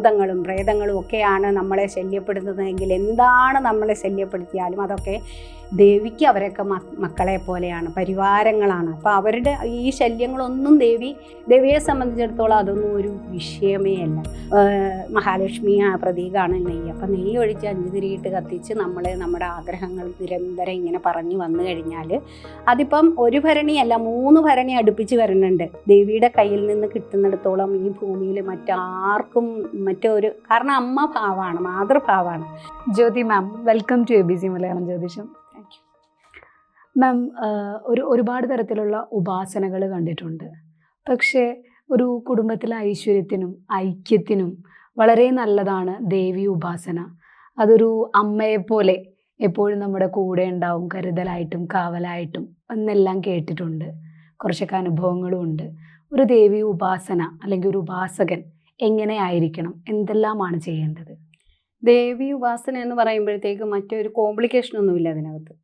ഭൂതങ്ങളും പ്രേതങ്ങളും ഒക്കെയാണ് നമ്മളെ ശല്യപ്പെടുന്നതെങ്കിൽ എന്താണ് നമ്മളെ ശല്യപ്പെടുത്തിയാലും അതൊക്കെ ദേവിക്ക് അവരൊക്കെ മക്കളെ പോലെയാണ് പരിവാരങ്ങളാണ്. അപ്പോൾ അവരുടെ ഈ ശല്യങ്ങളൊന്നും ദേവി ദേവിയെ സംബന്ധിച്ചിടത്തോളം അതൊന്നും ഒരു വിഷയമേ അല്ല. മഹാലക്ഷ്മി ആ പ്രതീകമാണ് നെയ്യ്. അപ്പം നെയ്യ് ഒഴിച്ച് അഞ്ച് തിരിയിട്ട് കത്തിച്ച് നമ്മൾ നമ്മുടെ ആഗ്രഹങ്ങൾ നിരന്തരം ഇങ്ങനെ പറഞ്ഞു വന്നു കഴിഞ്ഞാൽ അതിപ്പം ഒരു ഭരണിയല്ല മൂന്ന് ഭരണി അടുപ്പിച്ച് വരുന്നുണ്ട് ദേവിയുടെ കയ്യിൽ നിന്ന് കിട്ടുന്നിടത്തോളം ഈ ഭൂമിയിൽ മറ്റാർക്കും മറ്റൊരു കാരണം അമ്മ ഭാവമാണ് മാതൃഭാവമാണ് Jyothi ma'am welcome to A B C Malayalam Jyothisham ma'am ഒരു ഒരുപാട് തരത്തിലുള്ള ഉപാസനകൾ കണ്ടിട്ടുണ്ട്. പക്ഷേ ഒരു കുടുംബത്തിലെ ഐശ്വര്യത്തിനും ഐക്യത്തിനും വളരെ നല്ലതാണ് ദേവി ഉപാസന. അതൊരു അമ്മയെപ്പോലെ എപ്പോഴും നമ്മുടെ കൂടെ ഉണ്ടാവും കരുതലായിട്ടും കാവലായിട്ടും എന്നെല്ലാം കേട്ടിട്ടുണ്ട്. കുറച്ചൊക്കെ അനുഭവങ്ങളും ഉണ്ട്. ഒരു ദേവി ഉപാസന അല്ലെങ്കിൽ ഒരു ഉപാസകൻ എങ്ങനെയായിരിക്കണം എന്തെല്ലാമാണ് ചെയ്യേണ്ടത്? ദേവി ഉപാസന എന്ന് പറയുമ്പോഴത്തേക്ക് മറ്റൊരു കോംപ്ലിക്കേഷൻ ഒന്നുമില്ല അതിനകത്ത്.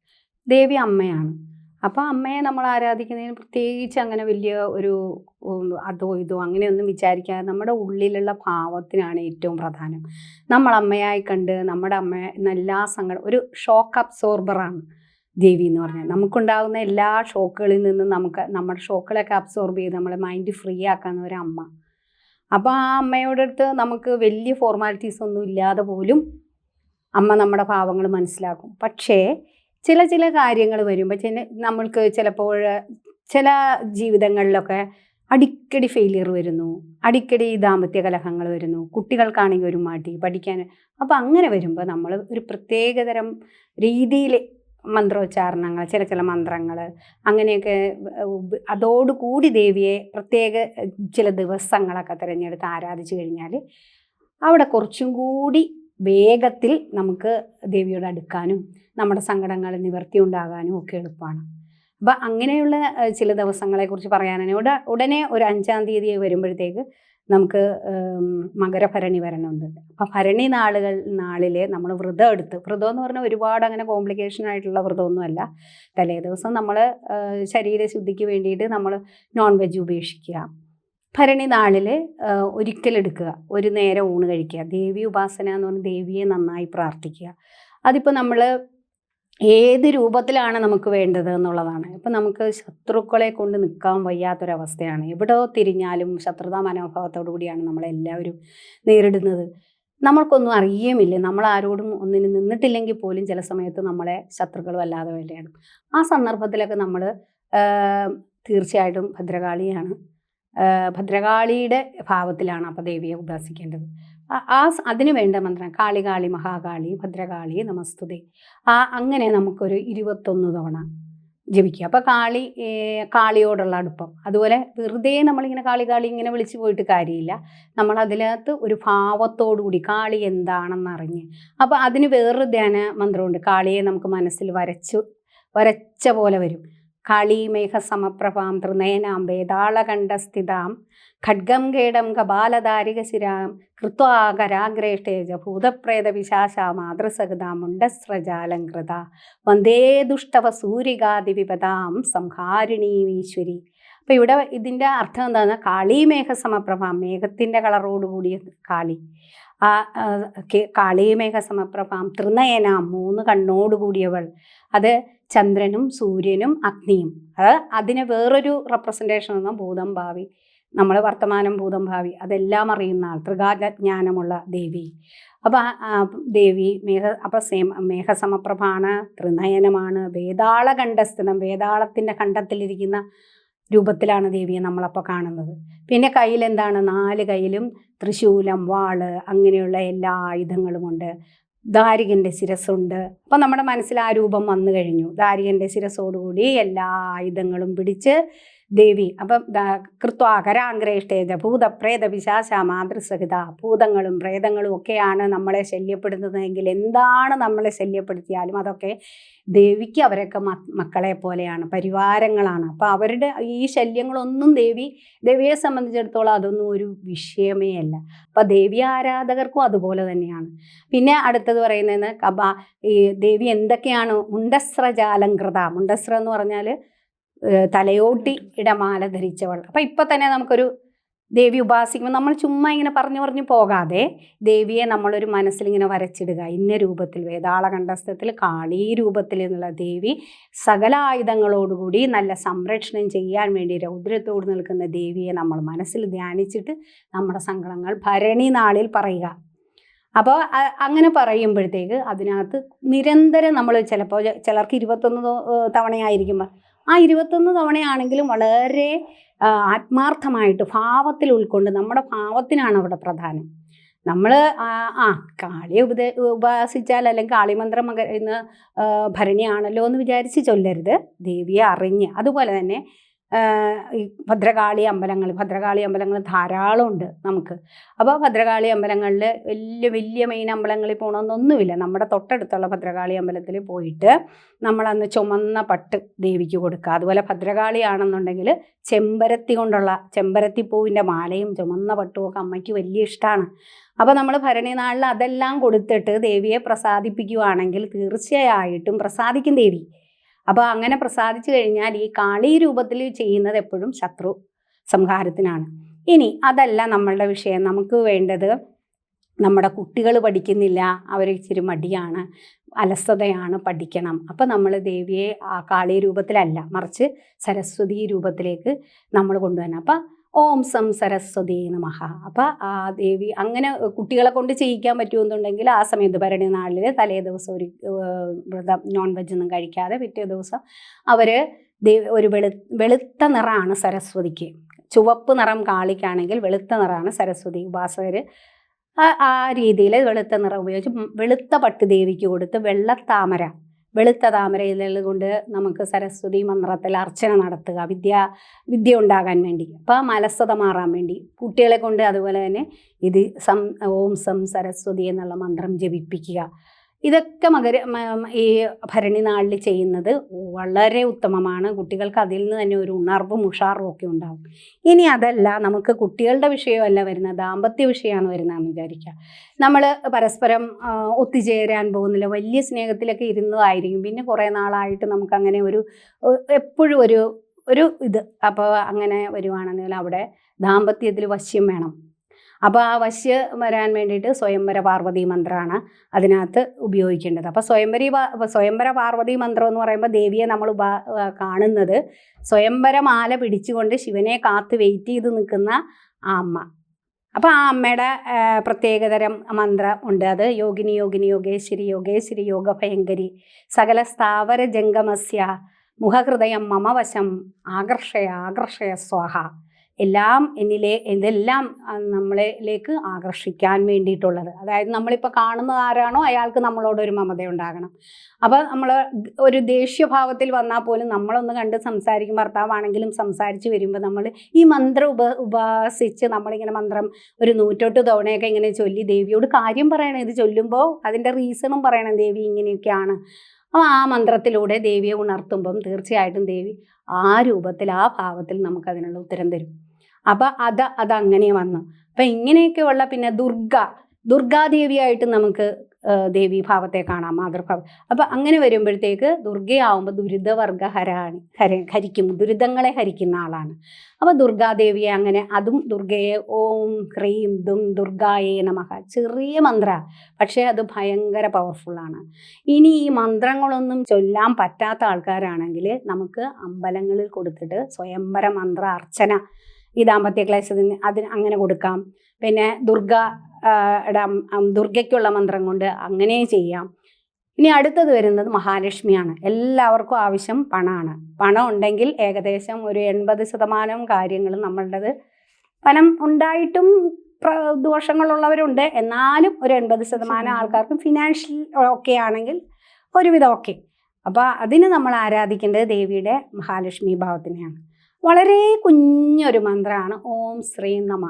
ദേവി അമ്മയാണ്. അപ്പോൾ അമ്മയെ നമ്മൾ ആരാധിക്കുന്നതിന് പ്രത്യേകിച്ച് അങ്ങനെ വലിയ ഒരു അതോ ഇതോ അങ്ങനെയൊന്നും വിചാരിക്കാതെ നമ്മുടെ ഉള്ളിലുള്ള ഭാവത്തിനാണ് ഏറ്റവും പ്രധാനം. നമ്മൾ അമ്മയായി കണ്ട് നമ്മുടെ അമ്മ എല്ലാ സങ്കടം ഒരു ഷോക്ക് അബ്സോർബറാണ് ദേവി എന്ന് പറഞ്ഞാൽ. നമുക്കുണ്ടാകുന്ന എല്ലാ ഷോക്കുകളിൽ നിന്നും നമുക്ക് നമ്മുടെ ഷോക്കുകളൊക്കെ അബ്സോർബ് ചെയ്ത് നമ്മളെ മൈൻഡ് ഫ്രീ ആക്കാവുന്ന ഒരു അമ്മ. അപ്പോൾ ആ അമ്മയോടടുത്ത് നമുക്ക് വലിയ ഫോർമാലിറ്റീസ് ഒന്നും ഇല്ലാതെ പോലും അമ്മ നമ്മുടെ ഭാവങ്ങൾ മനസ്സിലാക്കും. പക്ഷേ ചില ചില കാര്യങ്ങൾ വരുമ്പോൾ ചില നമ്മൾക്ക് ചിലപ്പോൾ ചില ജീവിതങ്ങളിലൊക്കെ അടിക്കടി ഫെയിലിയർ വരുന്നു. അടിക്കടി ദാമ്പത്യ കലഹങ്ങൾ വരുന്നു. കുട്ടികൾക്കാണെങ്കിൽ ഒരു മടി പഠിക്കാൻ. അപ്പോൾ അങ്ങനെ വരുമ്പോൾ നമ്മൾ ഒരു പ്രത്യേകതരം രീതിയിൽ മന്ത്രോച്ചാരണങ്ങൾ ചില ചില മന്ത്രങ്ങൾ അങ്ങനെയൊക്കെ അതോടുകൂടി ദേവിയെ പ്രത്യേക ചില ദിവസങ്ങളൊക്കെ തിരഞ്ഞെടുത്ത് ആരാധിച്ചു കഴിഞ്ഞാൽ അവിടെ കുറച്ചും കൂടി വേഗത്തിൽ നമുക്ക് ദേവിയോട് അടുക്കാനും നമ്മുടെ സങ്കടങ്ങൾ നിവർത്തി ഉണ്ടാകാനും ഒക്കെ എളുപ്പമാണ്. അപ്പം അങ്ങനെയുള്ള ചില ദിവസങ്ങളെക്കുറിച്ച് പറയാനാണ് ഉട ഉടനെ ഒരു അഞ്ചാം തീയതി വരുമ്പോഴത്തേക്ക് നമുക്ക് മകരഭരണി വരണുണ്ട്. അപ്പം ഭരണി നാളുകൾ നാളിൽ നമ്മൾ വ്രതം എടുത്ത് വ്രതം എന്ന് പറഞ്ഞാൽ ഒരുപാട് അങ്ങനെ കോംപ്ലിക്കേഷൻ ആയിട്ടുള്ള വ്രതമൊന്നുമല്ല തലേ ദിവസം നമ്മൾ ശരീരശുദ്ധിക്ക് വേണ്ടിയിട്ട് നമ്മൾ നോൺ വെജ് ഉപേക്ഷിക്കുക. ഭരണി നാളിൽ ഒരിക്കലെടുക്കുക. ഒരു നേരം ഊണ് കഴിക്കുക. ദേവി ഉപാസന എന്ന് പറഞ്ഞാൽ ദേവിയെ നന്നായി പ്രാർത്ഥിക്കുക. അതിപ്പോൾ നമ്മൾ ഏത് രൂപത്തിലാണ് നമുക്ക് വേണ്ടത് എന്നുള്ളതാണ്. ഇപ്പം നമുക്ക് ശത്രുക്കളെ കൊണ്ട് നിൽക്കാൻ വയ്യാത്തൊരവസ്ഥയാണ്. എവിടെ തിരിഞ്ഞാലും ശത്രുതാ മനോഭാവത്തോടു കൂടിയാണ് നമ്മളെല്ലാവരും നേരിടുന്നത്. നമ്മൾക്കൊന്നും അറിയുമില്ല നമ്മൾ ആരോടും ഒന്നിനും നിന്നിട്ടില്ലെങ്കിൽ പോലും ചില സമയത്ത് നമ്മളെ ശത്രുക്കൾ വല്ലാതെ വേണ്ടിയാണ് ആ സന്ദർഭത്തിലൊക്കെ നമ്മൾ തീർച്ചയായിട്ടും ഭദ്രകാളിയാണ്. ഭദ്രകാളിയുടെ ഭാവത്തിലാണ് അപ്പോൾ ദേവിയെ ഉപാസിക്കേണ്ടത്. ആ- അതിനു വേണ്ട മന്ത്രം കാളി കാളി മഹാകാളി ഭദ്രകാളി നമസ്തുതി. ആ അങ്ങനെ നമുക്കൊരു ഇരുപത്തൊന്ന് തവണ ജപിക്കുക. അപ്പോൾ കാളി കാളിയോടുള്ള അടുപ്പം. അതുപോലെ വെറുതെ നമ്മളിങ്ങനെ കാളി കാളി ഇങ്ങനെ വിളിച്ചു പോയിട്ട് കാര്യമില്ല. നമ്മൾ അതിനകത്ത് ഒരു കൂടി കാളി എന്താണെന്ന് അറിഞ്ഞ് അപ്പോൾ അതിന് വേറൊരു ധ്യാന മന്ത്രമുണ്ട് കാളിയെ നമുക്ക് മനസ്സിൽ വരച്ചു വരച്ച പോലെ വരും. കാളീമേഘ സമപ്രഭാം തൃനയനാം വേതാളകണ്ഠസ്ഥിതാം ഖഡ്ഗം കേടം കപാലധാരിക ശിരാം കൃത്വാകരാഗ്രേഷ്ടേജ ഭൂതപ്രേത വിശാശ മാതൃസഹിതാം മുണ്ടസ്രജാലങ്കൃത വന്ദേ ദുഷ്ടവ സൂരികാതിവിപതാം സംഹാരിണീമീശ്വരി അപ്പോൾ ഇവിടെ ഇതിന്റെ അർത്ഥം എന്താണ്? കാളീമേഘ സമപ്രഭാം മേഘത്തിന്റെ കളറോടുകൂടിയ കാളി. ആ ആ, കെ- കാളീമേഘ സമപ്രഭാം തൃനയനാം മൂന്ന് കണ്ണോടുകൂടിയവൾ അത് ചന്ദ്രനും സൂര്യനും അഗ്നിയും. അത് അതിനെ വേറൊരു റെപ്രസെന്റേഷൻ എന്ന ഭൂതം ഭാവി. നമ്മൾ വർത്തമാനം ഭൂതം ഭാവി. അതെല്ലാം അറിയുന്ന ആൾ. ത്രികാലജ്ഞാനമുള്ള ദേവി. അപ്പം ദേവി മേഘ അപ്പം സേം മേഘസമപ്രഭാണ് ത്രിനയനമാണ്. വേതാള കണ്ഠസ്ഥിതം വേതാളത്തിന്റെ കണ്ഠത്തിലിരിക്കുന്ന രൂപത്തിലാണ് ദേവിയെ നമ്മളപ്പോൾ കാണുന്നത്. പിന്നെ കയ്യിൽ എന്താണ് നാല് കയ്യിലും തൃശൂലം വാൾ അങ്ങനെയുള്ള എല്ലാ ആയുധങ്ങളുമുണ്ട്. ദാരികന്റെ ശിരസ്സുണ്ട്. അപ്പം നമ്മുടെ മനസ്സിൽ ആ രൂപം വന്നു കഴിഞ്ഞു. ദാരികന്റെ ശിരസ്സോടുകൂടി എല്ലാ ആയുധങ്ങളും പിടിച്ച് ദേവി. അപ്പം കൃത്വാകരാഗ്രേഷ്ടേജ ഭൂതപ്രേത വിശാശ മാതൃസഹിത. ഭൂതങ്ങളും പ്രേതങ്ങളും ഒക്കെയാണ് നമ്മളെ ശല്യപ്പെടുന്നതെങ്കിൽ എന്താണ് നമ്മളെ ശല്യപ്പെടുത്തിയാലും അതൊക്കെ ദേവിക്ക് അവരൊക്കെ മക്കളെ പോലെയാണ് പരിവാരങ്ങളാണ്. അപ്പോൾ അവരുടെ ഈ ശല്യങ്ങളൊന്നും ദേവി ദേവിയെ സംബന്ധിച്ചിടത്തോളം അതൊന്നും ഒരു വിഷയമേ അല്ല. അപ്പോൾ ദേവി ആരാധകർക്കും അതുപോലെ തന്നെയാണ്. പിന്നെ അടുത്തത് പറയുന്നത് കബ ഈ ദേവി എന്തൊക്കെയാണ്? മുണ്ടസ്രജാലംകൃത. മുണ്ടസ്ര എന്ന് പറഞ്ഞാൽ തലയോട്ടി ഇടമാല ധരിച്ചവൾ. അപ്പം ഇപ്പം തന്നെ നമുക്കൊരു ദേവി ഉപാസിക്കുമ്പോൾ നമ്മൾ ചുമ്മാ ഇങ്ങനെ പറഞ്ഞു പറഞ്ഞു പോകാതെ ദേവിയെ നമ്മളൊരു മനസ്സിലിങ്ങനെ വരച്ചിടുക. ഇന്ന രൂപത്തിൽ വേദാള കണ്ഠസ്ഥത്തിൽ കാളി രൂപത്തിൽ എന്നുള്ള ദേവി സകല ആയുധങ്ങളോടുകൂടി നല്ല സംരക്ഷണം ചെയ്യാൻ വേണ്ടി രൗദ്രത്തോട് നിൽക്കുന്ന ദേവിയെ നമ്മൾ മനസ്സിൽ ധ്യാനിച്ചിട്ട് നമ്മുടെ സങ്കടങ്ങൾ ഭരണി നാളിൽ പറയുക. അപ്പോൾ അങ്ങനെ പറയുമ്പോഴത്തേക്ക് അതിനകത്ത് നിരന്തരം നമ്മൾ ചിലപ്പോൾ ചിലർക്ക് ഇരുപത്തൊന്ന് തവണയായിരിക്കുമ്പോൾ തവണയായിരിക്കും ആ ഇരുപത്തൊന്ന് തവണയാണെങ്കിലും വളരെ ആത്മാർത്ഥമായിട്ട് ഭാവത്തിൽ ഉൾക്കൊണ്ട് നമ്മുടെ ഭാവത്തിനാണ് അവിടെ പ്രധാനം. നമ്മൾ ആ കാളിയെ ഉപദേ ഉപാസിച്ചാൽ അല്ലെങ്കിൽ കാളിമന്ത്രം ഇന്ന് ഭരണിയാണല്ലോ എന്ന് വിചാരിച്ച് ചൊല്ലരുത്. ദേവിയെ അറിഞ്ഞ്. അതുപോലെ തന്നെ ഈ ഭദ്രകാളി അമ്പലങ്ങൾ ഭദ്രകാളി അമ്പലങ്ങൾ ധാരാളമുണ്ട് നമുക്ക്. അപ്പോൾ ഭദ്രകാളി അമ്പലങ്ങളിൽ വലിയ വലിയ മെയിൻ അമ്പലങ്ങളിൽ പോകണമെന്നൊന്നുമില്ല നമ്മുടെ തൊട്ടടുത്തുള്ള ഭദ്രകാളി അമ്പലത്തിൽ പോയിട്ട് നമ്മളന്ന് ചുമന്ന പട്ട് ദേവിക്ക് കൊടുക്കുക. അതുപോലെ ഭദ്രകാളി ആണെന്നുണ്ടെങ്കിൽ ചെമ്പരത്തി കൊണ്ടുള്ള ചെമ്പരത്തി പൂവിന്റെ മാലയും ചുമന്ന പട്ടും ഒക്കെ അമ്മയ്ക്ക് വലിയ ഇഷ്ടമാണ് അപ്പോൾ നമ്മൾ ഭരണി നാളിൽ അതെല്ലാം കൊടുത്തിട്ട് ദേവിയെ പ്രസാദിപ്പിക്കുകയാണെങ്കിൽ തീർച്ചയായിട്ടും പ്രസാദിക്കും ദേവി. അപ്പോൾ അങ്ങനെ പ്രസാദിച്ചു കഴിഞ്ഞാൽ ഈ കാളി രൂപത്തിൽ ചെയ്യുന്നത് എപ്പോഴും ശത്രു സംഹാരത്തിനാണ്. ഇനി അതല്ല നമ്മളുടെ വിഷയം. നമുക്ക് വേണ്ടത് നമ്മുടെ കുട്ടികൾ പഠിക്കുന്നില്ല. അവർ ഇച്ചിരി മടിയാണ്. അലസതയാണ് പഠിക്കണം. അപ്പം നമ്മൾ ദേവിയെ ആ കാളി രൂപത്തിലല്ല മറിച്ച് സരസ്വതി രൂപത്തിലേക്ക് നമ്മൾ കൊണ്ടുവരണം. അപ്പം ഓം സം സരസ്വതി നമ അപ്പം ആ ദേവി അങ്ങനെ കുട്ടികളെ കൊണ്ട് ചെയ്യിക്കാൻ പറ്റുമെന്നുണ്ടെങ്കിൽ ആ സമയത്ത് ഭരണി നാളിൽ തലേ ദിവസം ഒരു വ്രതം നോൺ വെജ് ഒന്നും കഴിക്കാതെ പിറ്റേ ദിവസം അവർ ഒരു വെളു വെളുത്ത നിറമാണ് സരസ്വതിക്ക്. ചുവപ്പ് നിറം കാളിക്കാണെങ്കിൽ വെളുത്ത നിറമാണ് സരസ്വതി ഉപാസകർ ആ രീതിയിൽ വെളുത്ത നിറം ഉപയോഗിച്ച് വെളുത്ത പട്ട് ദേവിക്ക് കൊടുത്ത് വെള്ളത്താമര വെളുത്ത താമര ഇലകൾ കൊണ്ട് നമുക്ക് സരസ്വതി മന്ത്രത്തിൽ അർച്ചന നടത്തുക വിദ്യ വിദ്യ ഉണ്ടാകാൻ വേണ്ടി. അപ്പം അലസത മാറാൻ വേണ്ടി. കുട്ടികളെ കൊണ്ട് അതുപോലെ തന്നെ ഇത് സം ഓം സം സരസ്വതി എന്നുള്ള മന്ത്രം ജപിപ്പിക്കുക. ഇതൊക്കെ മകര ഈ ഭരണി നാളിൽ ചെയ്യുന്നത് വളരെ ഉത്തമമാണ്. കുട്ടികൾക്ക് അതിൽ നിന്ന് തന്നെ ഒരു ഉണർവും ഉഷാറും ഒക്കെ ഉണ്ടാവും. ഇനി അതല്ല നമുക്ക് കുട്ടികളുടെ വിഷയമല്ല വരുന്നത് ദാമ്പത്യ വിഷയമാണ് വരുന്നതെന്ന് വിചാരിക്കുക. നമ്മൾ പരസ്പരം ഒത്തുചേരാൻ പോകുന്നില്ല വലിയ സ്നേഹത്തിലൊക്കെ ഇരുന്നതായിരിക്കും. പിന്നെ കുറേ നാളായിട്ട് നമുക്കങ്ങനെ ഒരു എപ്പോഴും ഒരു ഒരു ഇത്. അപ്പോൾ അങ്ങനെ വരുവാണെന്നെങ്കിൽ അവിടെ ദാമ്പത്യത്തിൽ വശ്യം വേണം. അപ്പോൾ ആ വശ്യ വരാൻ വേണ്ടിയിട്ട് സ്വയംവര പാർവതി മന്ത്രമാണ് അതിനകത്ത് ഉപയോഗിക്കേണ്ടത്. അപ്പോൾ സ്വയംവരി സ്വയംവര പാർവതി മന്ത്രം എന്ന് പറയുമ്പോൾ ദേവിയെ നമ്മൾ കാണുന്നത്. സ്വയംവര മാല പിടിച്ചുകൊണ്ട് ശിവനെ കാത്ത് വെയിറ്റ് ചെയ്ത് നിൽക്കുന്ന ആ അമ്മ. അപ്പോൾ ആ അമ്മയുടെ പ്രത്യേകതരം മന്ത്രം ഉണ്ട് അത്. യോഗിനി യോഗിനി യോഗേശ്വരി യോഗേശ്വരി യോഗഭയങ്കരി സകല സ്ഥാവര ജംഗമസ്യ. മുഖഹൃദയം മമവശം. ആകർഷയ ആകർഷയ സ്വാഹ. എല്ലാം എന്നിലെ ഇതെല്ലാം നമ്മളിലേക്ക് ആകർഷിക്കാൻ വേണ്ടിയിട്ടുള്ളത്. അതായത് നമ്മളിപ്പോൾ കാണുന്നത് ആരാണോ അയാൾക്ക് നമ്മളോടൊരു മമത ഉണ്ടാകണം. അപ്പോൾ നമ്മൾ ഒരു ദേഷ്യഭാവത്തിൽ വന്നാൽ പോലും നമ്മളൊന്ന് കണ്ട് സംസാരിക്കും ഭർത്താവാണെങ്കിലും സംസാരിച്ച് വരുമ്പോൾ നമ്മൾ ഈ മന്ത്രം ഉപ ഉപാസിച്ച് നമ്മളിങ്ങനെ മന്ത്രം ഒരു നൂറ്റോട്ട് തവണയൊക്കെ ഇങ്ങനെ ചൊല്ലി ദേവിയോട് കാര്യം പറയണം. ഇത് ചൊല്ലുമ്പോൾ അതിന്റെ റീസണും പറയണം. ദേവി ഇങ്ങനെയൊക്കെയാണ്. അപ്പോൾ ആ മന്ത്രത്തിലൂടെ ദേവിയെ ഉണർത്തുമ്പം തീർച്ചയായിട്ടും ദേവി ആ രൂപത്തിൽ ആ ഭാവത്തിൽ നമുക്കതിനുള്ള ഉത്തരം തരും. അപ്പം അത് അതങ്ങനെ വന്നു. അപ്പം ഇങ്ങനെയൊക്കെയുള്ള പിന്നെ ദുർഗ ദുർഗാദേവിയായിട്ട് നമുക്ക് ദേവി ഭാവത്തെ കാണാം മാതൃഭാവം. അപ്പം അങ്ങനെ വരുമ്പോഴത്തേക്ക് ദുർഗയാവുമ്പോൾ ദുരിതവർഗ ഹരാണ് ഹര ഹരിക്കും ദുരിതങ്ങളെ ഹരിക്കുന്ന ആളാണ്. അപ്പോൾ ദുർഗാദേവിയെ അങ്ങനെ അതും ദുർഗയെ ഓം ക്രീം ദും ദുർഗായേ നമഹ ചെറിയ മന്ത്ര പക്ഷേ അത് ഭയങ്കര പവർഫുള്ളാണ്. ഇനി ഈ മന്ത്രങ്ങളൊന്നും ചൊല്ലാൻ പറ്റാത്ത ആൾക്കാരാണെങ്കിൽ നമുക്ക് അമ്പലങ്ങളിൽ കൊടുത്തിട്ട് സ്വയംവര മന്ത്ര അർച്ചന ഈ ദാമ്പത്യ ക്ലേശത്തിന് അതിന് അങ്ങനെ കൊടുക്കാം. പിന്നെ ദുർഗ ദുർഗയ്ക്കുള്ള മന്ത്രം കൊണ്ട് അങ്ങനെ ചെയ്യാം. ഇനി അടുത്തത് വരുന്നത് മഹാലക്ഷ്മിയാണ്. എല്ലാവർക്കും ആവശ്യം പണമാണ് പണം ഉണ്ടെങ്കിൽ ഏകദേശം ഒരു എൺപത് ശതമാനം കാര്യങ്ങൾ നമ്മളുടേത് പണം ഉണ്ടായിട്ടും പ്ര- ദോഷങ്ങളുള്ളവരുണ്ട്. എന്നാലും ഒരു എൺപത് ശതമാനം ആൾക്കാർക്ക് ഫിനാൻഷ്യൽ ഓക്കെ ആണെങ്കിൽ ഒരുവിധം ഓക്കെ അപ്പോൾ അതിന് നമ്മൾ ആരാധിക്കേണ്ടത് ദേവിയുടെ മഹാലക്ഷ്മി ഭാവത്തിനെയാണ്. വളരെ കുഞ്ഞൊരു മന്ത്രമാണ് ഓം ശ്രീ നമ.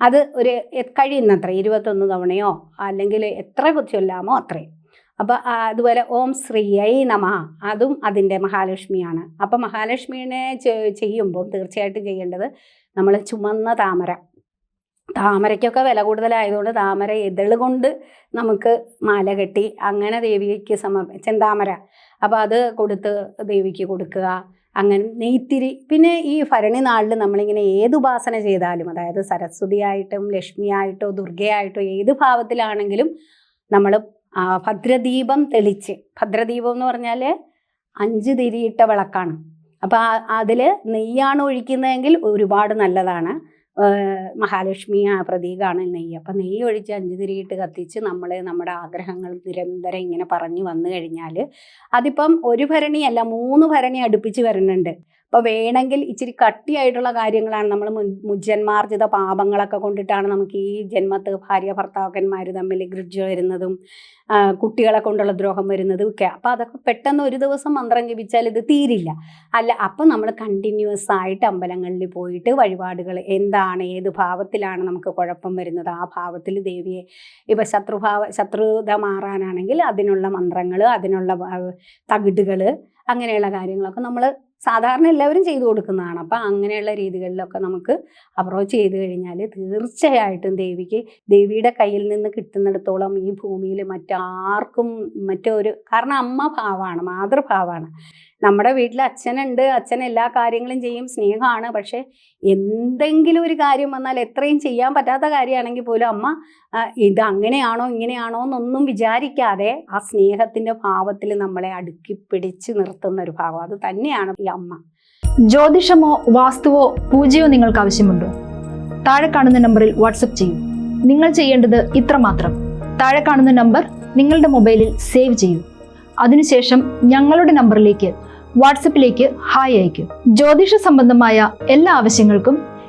അത് ഒരു കഴിയുന്നത്ര ഇരുപത്തൊന്ന് തവണയോ അല്ലെങ്കിൽ എത്ര ചൊല്ലാമോ അത്രയും. അപ്പോൾ അതുപോലെ ഓം ശ്രീയൈ നമ അതും അതിന്റെ മഹാലക്ഷ്മിയാണ്. അപ്പോൾ മഹാലക്ഷ്മിനെ ചെയ്യുമ്പോൾ തീർച്ചയായിട്ടും ചെയ്യേണ്ടത് നമ്മൾ ചുമന്ന താമര. താമരയ്ക്കൊക്കെ വില കൂടുതലായതുകൊണ്ട് താമര ഇതൾ കൊണ്ട് നമുക്ക് മാല കെട്ടി അങ്ങനെ ദേവിക്ക് സമർപ്പ ചെന്താമര. അപ്പോൾ അത് കൊടുത്ത് ദേവിക്ക് കൊടുക്കുക. അങ്ങനെ നെയ്ത്തിരി പിന്നെ ഈ ഭരണി നാളിൽ നമ്മളിങ്ങനെ ഏത് ഉപാസന ചെയ്താലും അതായത് സരസ്വതിയായിട്ടും ലക്ഷ്മിയായിട്ടോ ദുർഗയായിട്ടോ ഏത് ഭാവത്തിലാണെങ്കിലും നമ്മൾ ഭദ്രദീപം തെളിച്ച് ഭദ്രദീപം എന്ന് പറഞ്ഞാൽ അഞ്ച് തിരിയിട്ട വിളക്കാണ്. അപ്പോൾ അതിൽ നെയ്യാണ് ഒഴിക്കുന്നതെങ്കിൽ ഒരുപാട് നല്ലതാണ്. മഹാലക്ഷ്മി ആ പ്രതീകമാണ് നെയ്യ്. അപ്പം നെയ്യ് ഒഴിച്ച് അഞ്ച് തിരിയിട്ട് കത്തിച്ച് നമ്മൾ നമ്മുടെ ആഗ്രഹങ്ങൾ നിരന്തരം ഇങ്ങനെ പറഞ്ഞു വന്നു കഴിഞ്ഞാൽ അതിപ്പം ഒരു ഭരണിയല്ല മൂന്ന് ഭരണി അടുപ്പിച്ച് വരുന്നുണ്ട് അപ്പോൾ വേണമെങ്കിൽ ഇച്ചിരി കട്ടിയായിട്ടുള്ള കാര്യങ്ങളാണ് നമ്മൾ മുജ്ജന്മാർജിത പാപങ്ങളൊക്കെ കൊണ്ടിട്ടാണ് നമുക്ക് ഈ ജന്മത്ത് ഭാര്യ ഭർത്താക്കന്മാർ തമ്മിൽ ഗ്രിഡ്ജ് വരുന്നതും കുട്ടികളെ കൊണ്ടുള്ള ദ്രോഹം വരുന്നതും ഒക്കെ. അപ്പോൾ അതൊക്കെ പെട്ടെന്ന് ഒരു ദിവസം മന്ത്രം ജപിച്ചാൽ ഇത് തീരില്ല. അല്ല അപ്പം നമ്മൾ കണ്ടിന്യൂസ് ആയിട്ട് അമ്പലങ്ങളിൽ പോയിട്ട് വഴിപാടുകൾ എന്താണ് ഏത് ഭാവത്തിലാണ് നമുക്ക് കുഴപ്പം വരുന്നത്? ആ ഭാവത്തിൽ ദേവിയെ ഇപ്പോൾ ശത്രുഭാവ ശത്രുത മാറാനാണെങ്കിൽ അതിനുള്ള മന്ത്രങ്ങൾ അതിനുള്ള തകിടുകൾ അങ്ങനെയുള്ള കാര്യങ്ങളൊക്കെ നമ്മൾ സാധാരണ എല്ലാവരും ചെയ്തു കൊടുക്കുന്നതാണ്. അപ്പം അങ്ങനെയുള്ള രീതികളിലൊക്കെ നമുക്ക് അപ്രോച്ച് ചെയ്ത് കഴിഞ്ഞാൽ തീർച്ചയായിട്ടും ദേവിക്ക് ദേവിയുടെ കയ്യിൽ നിന്ന് കിട്ടുന്നിടത്തോളം ഈ ഭൂമിയിൽ മറ്റാർക്കും മറ്റൊരു കാരണം അമ്മ ഭാവമാണ് മാതൃഭാവമാണ് നമ്മുടെ വീട്ടിൽ അച്ഛനുണ്ട് അച്ഛൻ എല്ലാ കാര്യങ്ങളും ചെയ്യും സ്നേഹമാണ്. പക്ഷേ എന്തെങ്കിലും ഒരു കാര്യം വന്നാൽ എത്രയും ചെയ്യാൻ പറ്റാത്ത കാര്യമാണെങ്കിൽ പോലും അമ്മ ഇത് അങ്ങനെയാണോ ഇങ്ങനെയാണോ എന്നൊന്നും വിചാരിക്കാതെ ആ സ്നേഹത്തിന്റെ ഭാവത്തിൽ നമ്മളെ അടുക്കി പിടിച്ച് നിർത്തുന്ന ഒരു ഭാവം. അത് തന്നെയാണ് ഈ അമ്മ. ജ്യോതിഷമോ വാസ്തുവോ പൂജയോ നിങ്ങൾക്ക് ആവശ്യമുണ്ടോ? താഴെ കാണുന്ന നമ്പറിൽ വാട്സപ്പ് ചെയ്യൂ. നിങ്ങൾ ചെയ്യേണ്ടത് ഇത്രമാത്രം താഴെ കാണുന്ന നമ്പർ നിങ്ങളുടെ മൊബൈലിൽ സേവ് ചെയ്യൂ. അതിനുശേഷം ഞങ്ങളുടെ നമ്പറിലേക്ക് വാട്സപ്പിലേക്ക് ഹായ് അയക്കൂ ജ്യോതിഷ സംബന്ധമായ എല്ലാ ആവശ്യങ്ങൾക്കും